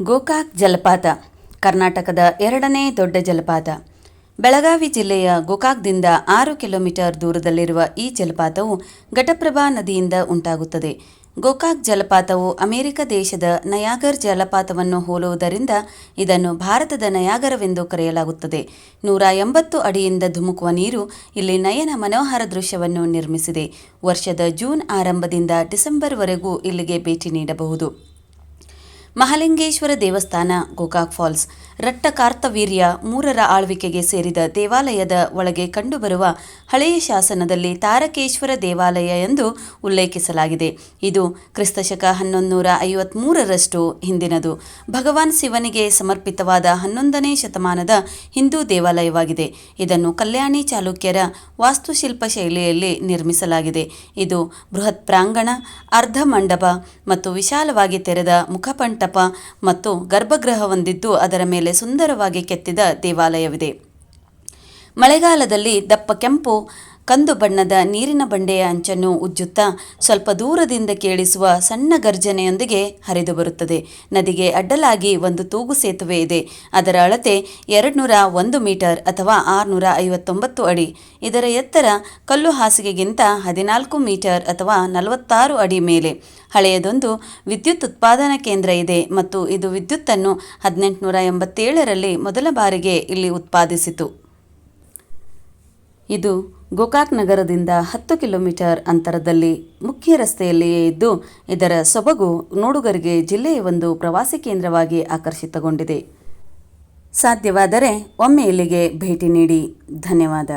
ಗೋಕಾಕ್ ಜಲಪಾತ, ಕರ್ನಾಟಕದ ಎರಡನೇ ದೊಡ್ಡ ಜಲಪಾತ. ಬೆಳಗಾವಿ ಜಿಲ್ಲೆಯ ಗೋಕಾಕ್ದಿಂದ ಆರು ಕಿಲೋಮೀಟರ್ ದೂರದಲ್ಲಿರುವ ಈ ಜಲಪಾತವು ಘಟಪ್ರಭಾ ನದಿಯಿಂದ ಉಂಟಾಗುತ್ತದೆ. ಗೋಕಾಕ್ ಜಲಪಾತವು ಅಮೆರಿಕ ದೇಶದ ನಯಾಗರ್ ಜಲಪಾತವನ್ನು ಹೋಲುವುದರಿಂದ ಇದನ್ನು ಭಾರತದ ನಯಾಗರವೆಂದು ಕರೆಯಲಾಗುತ್ತದೆ. ನೂರ ಎಂಬತ್ತು ಅಡಿಯಿಂದ ಧುಮುಕುವ ನೀರು ಇಲ್ಲಿ ನಯನ ಮನೋಹರ ದೃಶ್ಯವನ್ನು ನಿರ್ಮಿಸಿದೆ. ವರ್ಷದ ಜೂನ್ ಆರಂಭದಿಂದ ಡಿಸೆಂಬರ್ವರೆಗೂ ಇಲ್ಲಿಗೆ ಭೇಟಿ ನೀಡಬಹುದು. ಮಹಾಲಿಂಗೇಶ್ವರ ದೇವಸ್ಥಾನ, ಗೋಕಾಕ್ ಫಾಲ್ಸ್. ರಟ್ಟ ಕಾರ್ತವೀರ್ಯ ಮೂರರ ಆಳ್ವಿಕೆಗೆ ಸೇರಿದ ದೇವಾಲಯದ ಒಳಗೆ ಕಂಡುಬರುವ ಹಳೆಯ ಶಾಸನದಲ್ಲಿ ತಾರಕೇಶ್ವರ ದೇವಾಲಯ ಎಂದು ಉಲ್ಲೇಖಿಸಲಾಗಿದೆ. ಇದು ಕ್ರಿಸ್ತಶಕ ಹನ್ನೊಂದುನೂರ ಐವತ್ಮೂರರಷ್ಟು ಹಿಂದಿನದು. ಭಗವಾನ್ ಶಿವನಿಗೆ ಸಮರ್ಪಿತವಾದ ಹನ್ನೊಂದನೇ ಶತಮಾನದ ಹಿಂದೂ ದೇವಾಲಯವಾಗಿದೆ. ಇದನ್ನು ಕಲ್ಯಾಣಿ ಚಾಲುಕ್ಯರ ವಾಸ್ತುಶಿಲ್ಪ ಶೈಲಿಯಲ್ಲಿ ನಿರ್ಮಿಸಲಾಗಿದೆ. ಇದು ಬೃಹತ್ ಪ್ರಾಂಗಣ, ಅರ್ಧ ಮಂಡಪ ಮತ್ತು ವಿಶಾಲವಾಗಿ ತೆರೆದ ಮುಖಪಂಟಪ ಮತ್ತು ಗರ್ಭಗೃಹ ಅದರ ಮೇಲೆ ಸುಂದರವಾಗಿ ಕೆತ್ತಿದ ದೇವಾಲಯವಿದೆ. ಮಳೆಗಾಲದಲ್ಲಿ ದಪ್ಪ ಕೆಂಪು, ಕಂದು ಬಣ್ಣದ ನೀರಿನ ಬಂಡೆಯ ಅಂಚನ್ನು ಉಜ್ಜುತ್ತಾ ಸ್ವಲ್ಪ ದೂರದಿಂದ ಕೇಳಿಸುವ ಸಣ್ಣ ಗರ್ಜನೆಯೊಂದಿಗೆ ಹರಿದು ಬರುತ್ತದೆ. ನದಿಗೆ ಅಡ್ಡಲಾಗಿ ಒಂದು ತೂಗು ಸೇತುವೆ ಇದೆ. ಅದರ ಅಳತೆ ಎರಡುನೂರ ಒಂದು ಮೀಟರ್ ಅಥವಾ ಆರುನೂರ ಐವತ್ತೊಂಬತ್ತು ಅಡಿ. ಇದರ ಎತ್ತರ ಕಲ್ಲು ಹಾಸಿಗೆಗಿಂತ ಹದಿನಾಲ್ಕು ಮೀಟರ್ ಅಥವಾ ನಲವತ್ತಾರು ಅಡಿ ಮೇಲೆ. ಹಳೆಯದೊಂದು ವಿದ್ಯುತ್ ಉತ್ಪಾದನಾ ಕೇಂದ್ರ ಇದೆ ಮತ್ತು ಇದು ವಿದ್ಯುತ್ತನ್ನು ಹದಿನೆಂಟುನೂರ ಎಂಬತ್ತೇಳರಲ್ಲಿ ಮೊದಲ ಬಾರಿಗೆ ಇಲ್ಲಿ ಉತ್ಪಾದಿಸಿತು. ಇದು ಗೋಕಾಕ್ ನಗರದಿಂದ ಹತ್ತು ಕಿಲೋಮೀಟರ್ ಅಂತರದಲ್ಲಿ ಮುಖ್ಯ ರಸ್ತೆಯಲ್ಲಿಯೇ ಇದ್ದು, ಇದರ ಸೊಬಗು ನೋಡುಗರಿಗೆ ಜಿಲ್ಲೆಯ ಒಂದು ಪ್ರವಾಸಿ ಕೇಂದ್ರವಾಗಿ ಆಕರ್ಷಿತಗೊಂಡಿದೆ. ಸಾಧ್ಯವಾದರೆ ಒಮ್ಮೆ ಇಲ್ಲಿಗೆ ಭೇಟಿ ನೀಡಿ. ಧನ್ಯವಾದ.